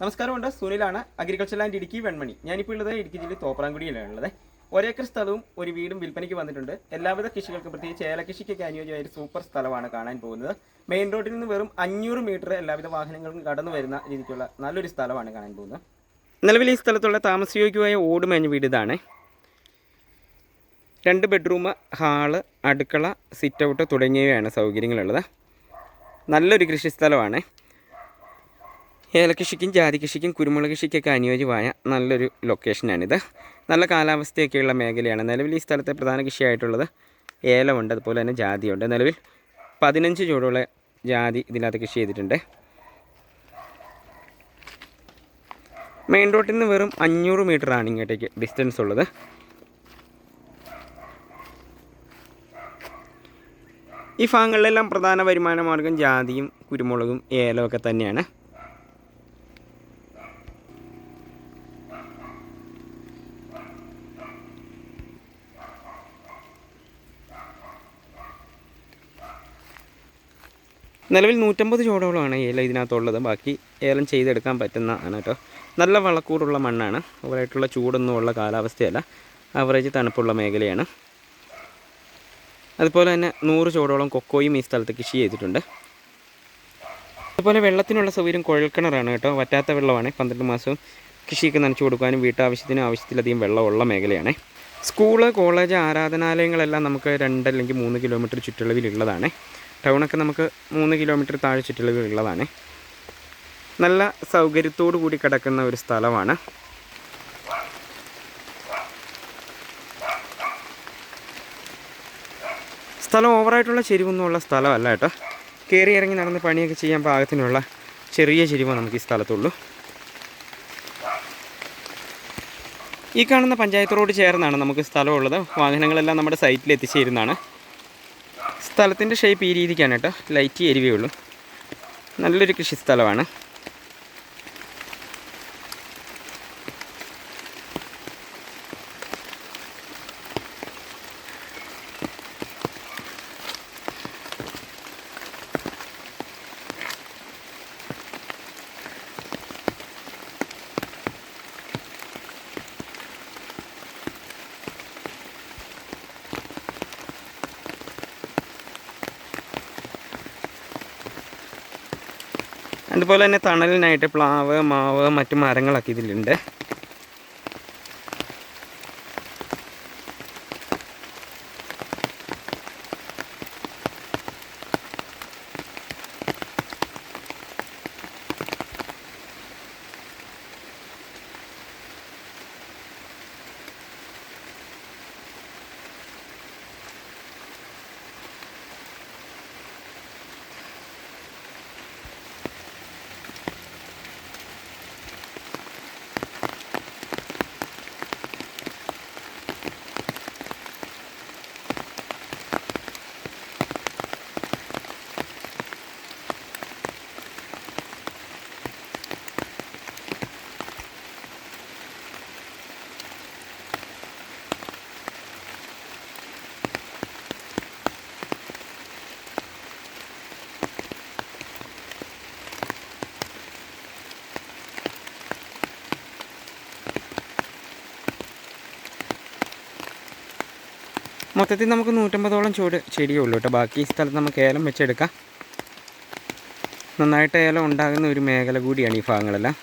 നമസ്കാരമുണ്ട്. സുനിലാണ് agriculture land Idukki Venmani. ഞാനിപ്പോൾ ഉള്ളത് ഇടുക്കി ജില്ലയിൽ തോപ്രാങ്കുടിയിലാണ് ഉള്ളത്. ഒരേക്കർ സ്ഥലവും ഒരു വീടും വിൽപ്പനയ്ക്ക് വന്നിട്ടുണ്ട്. എല്ലാവിധ കൃഷികൾക്കും പ്രത്യേകിച്ച് ഏലകൃഷിക്കൊക്കെ അനുയോജ്യമായ ഒരു സൂപ്പർ സ്ഥലമാണ് കാണാൻ പോകുന്നത്. മെയിൻ റോഡിൽ നിന്ന് വെറും അഞ്ഞൂറ് മീറ്റർ എല്ലാവിധ വാഹനങ്ങളും കടന്നു വരുന്ന രീതിക്കുള്ള നല്ലൊരു സ്ഥലമാണ് കാണാൻ പോകുന്നത്. നിലവിൽ ഈ സ്ഥലത്തുള്ള താമസയോഗ്യമായ ഓട് മേഞ്ഞ വീട് ഇതാണ്. രണ്ട് ബെഡ്റൂം ഹാൾ അടുക്കള സിറ്റ് ഔട്ട് തുടങ്ങിയവയാണ് സൗകര്യങ്ങളുള്ളത്. നല്ലൊരു കൃഷി സ്ഥലമാണ് ഏലകൃഷിക്കും ജാതി കൃഷിക്കും കുരുമുളക് കൃഷിക്കൊക്കെ അനുയോജ്യമായ നല്ലൊരു ലൊക്കേഷനാണിത് നല്ല കാലാവസ്ഥയൊക്കെയുള്ള മേഖലയാണ്. നിലവിൽ ഈ സ്ഥലത്തെ പ്രധാന കൃഷിയായിട്ടുള്ളത് ഏലമുണ്ട് അതുപോലെ തന്നെ ജാതിയുണ്ട്. നിലവിൽ പതിനഞ്ച് ചൂടുള്ള ജാതി ഇതിനകത്ത് കൃഷി ചെയ്തിട്ടുണ്ട്. മെയിൻ റോട്ടിൽ നിന്ന് വെറും അഞ്ഞൂറ് മീറ്ററാണ് ഇങ്ങോട്ടേക്ക് ഡിസ്റ്റൻസ് ഉള്ളത്. ഈ ഭാഗങ്ങളിലെല്ലാം പ്രധാന വരുമാന മാർഗം ജാതിയും കുരുമുളകും ഏലവും ഒക്കെ തന്നെയാണ്. നിലവിൽ നൂറ്റമ്പത് ചോടോളമാണ് ഏലം ഇതിനകത്തുള്ളത്. ബാക്കി ഏലം ചെയ്തെടുക്കാൻ പറ്റുന്നതാണ് കേട്ടോ. നല്ല വളക്കൂറുള്ള മണ്ണാണ്. ഓവറായിട്ടുള്ള ചൂടൊന്നും ഉള്ള കാലാവസ്ഥയല്ല. ആവറേജ് തണുപ്പുള്ള മേഖലയാണ്. അതുപോലെ തന്നെ നൂറ് ചോടോളം കൊക്കോയും ഈ സ്ഥലത്ത് കൃഷി ചെയ്തിട്ടുണ്ട്. അതുപോലെ വെള്ളത്തിനുള്ള സൗകര്യം കുഴൽക്കിണറാണ് കേട്ടോ. വറ്റാത്ത വെള്ളമാണ്. പന്ത്രണ്ട് മാസവും കൃഷിക്ക് നനച്ചു കൊടുക്കാനും വീട്ടാവശ്യത്തിനും ആവശ്യത്തിലധികം വെള്ളമുള്ള മേഖലയാണ്. സ്കൂൾ കോളേജ് ആരാധനാലയങ്ങളെല്ലാം നമുക്ക് രണ്ട് അല്ലെങ്കിൽ മൂന്ന് കിലോമീറ്റർ ചുറ്റളവിലുള്ളതാണ്. ടൗണൊക്കെ നമുക്ക് മൂന്ന് കിലോമീറ്റർ താഴെ ചുറ്റളവിലുള്ളതാണ് നല്ല സൗകര്യത്തോടു കൂടി കിടക്കുന്ന ഒരു സ്ഥലമാണ്. സ്ഥലം ഓവറായിട്ടുള്ള ചെരിവൊന്നുമുള്ള സ്ഥലമല്ല കേട്ടോ. കയറി ഇറങ്ങി നടന്ന് പണിയൊക്കെ ചെയ്യാൻ പാകത്തിനുള്ള ചെറിയ ചെരിവ് നമുക്ക് ഈ സ്ഥലത്തുള്ളൂ. ഈ കാണുന്ന പഞ്ചായത്ത് റോഡ് ചേർന്നാണ് നമുക്ക് സ്ഥലമുള്ളത്. വാഹനങ്ങളെല്ലാം നമ്മുടെ സൈറ്റിൽ എത്തിച്ചേരുന്നതാണ്. സ്ഥലത്തിന്റെ ഷേപ്പ് ഈ രീതിക്കാണ് കേട്ടോ. ലൈറ്റ് എരിവേ ഉള്ളൂ. നല്ലൊരു കൃഷി സ്ഥലമാണ്. അതുപോലെ തന്നെ തണലിനായിട്ട് പ്ലാവ് മാവ് മറ്റു മരങ്ങളൊക്കെ ഇതിലുണ്ട്. മൊത്തത്തിൽ നമുക്ക് നൂറ്റമ്പതോളം ചൂട് ചെടിയേ ഉള്ളൂ കേട്ടോ. ബാക്കി സ്ഥലത്ത് നമുക്ക് ഏലം വെച്ചെടുക്കാം. നന്നായിട്ട് ഏലം ഉണ്ടാകുന്ന ഒരു മേഖല കൂടിയാണ് ഈ ഭാഗങ്ങളെല്ലാം.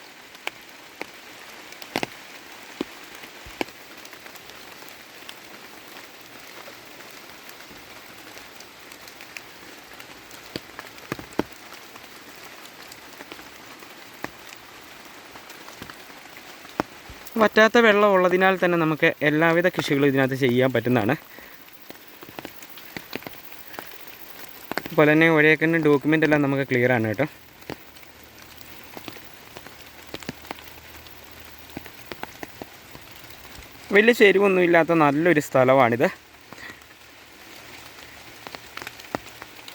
വറ്റാത്ത വെള്ളം ഉള്ളതിനാൽ തന്നെ നമുക്ക് എല്ലാവിധ കൃഷികളും ഇതിനകത്ത് ചെയ്യാൻ പറ്റുന്നതാണ്. അതുപോലെ തന്നെ ഒരേക്കറിന് ഡോക്യുമെന്റ് എല്ലാം നമുക്ക് ക്ലിയർ ആണ് കേട്ടോ. വലിയ ചേരുവൊന്നും ഇല്ലാത്ത നല്ലൊരു സ്ഥലമാണിത്.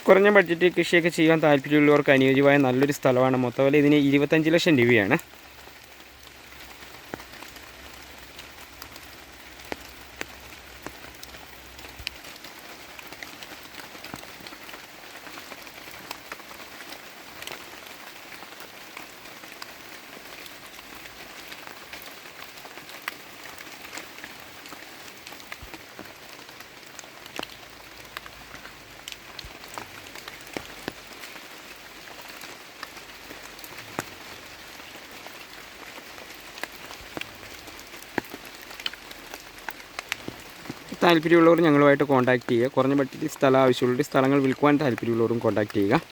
കുറഞ്ഞ ബഡ്ജറ്റിൽ കൃഷിയൊക്കെ ചെയ്യാൻ താല്പര്യമുള്ളവർക്ക് അനുയോജ്യമായ നല്ലൊരു സ്ഥലമാണ്. മൊത്തം ഇതിന് ഇരുപത്തഞ്ച് ലക്ഷം രൂപയാണ്. താല്പര്യമുള്ളവർ ഞങ്ങളുമായിട്ട് കോൺടാക്ട് ചെയ്യുക. കുറഞ്ഞ ബഡ്ജറ്റിൽ സ്ഥലം ആവശ്യമുള്ളവർ സ്ഥലങ്ങൾ വിൽക്കുവാൻ താല്പര്യമുള്ളവരും കോൺടാക്ട് ചെയ്യുക.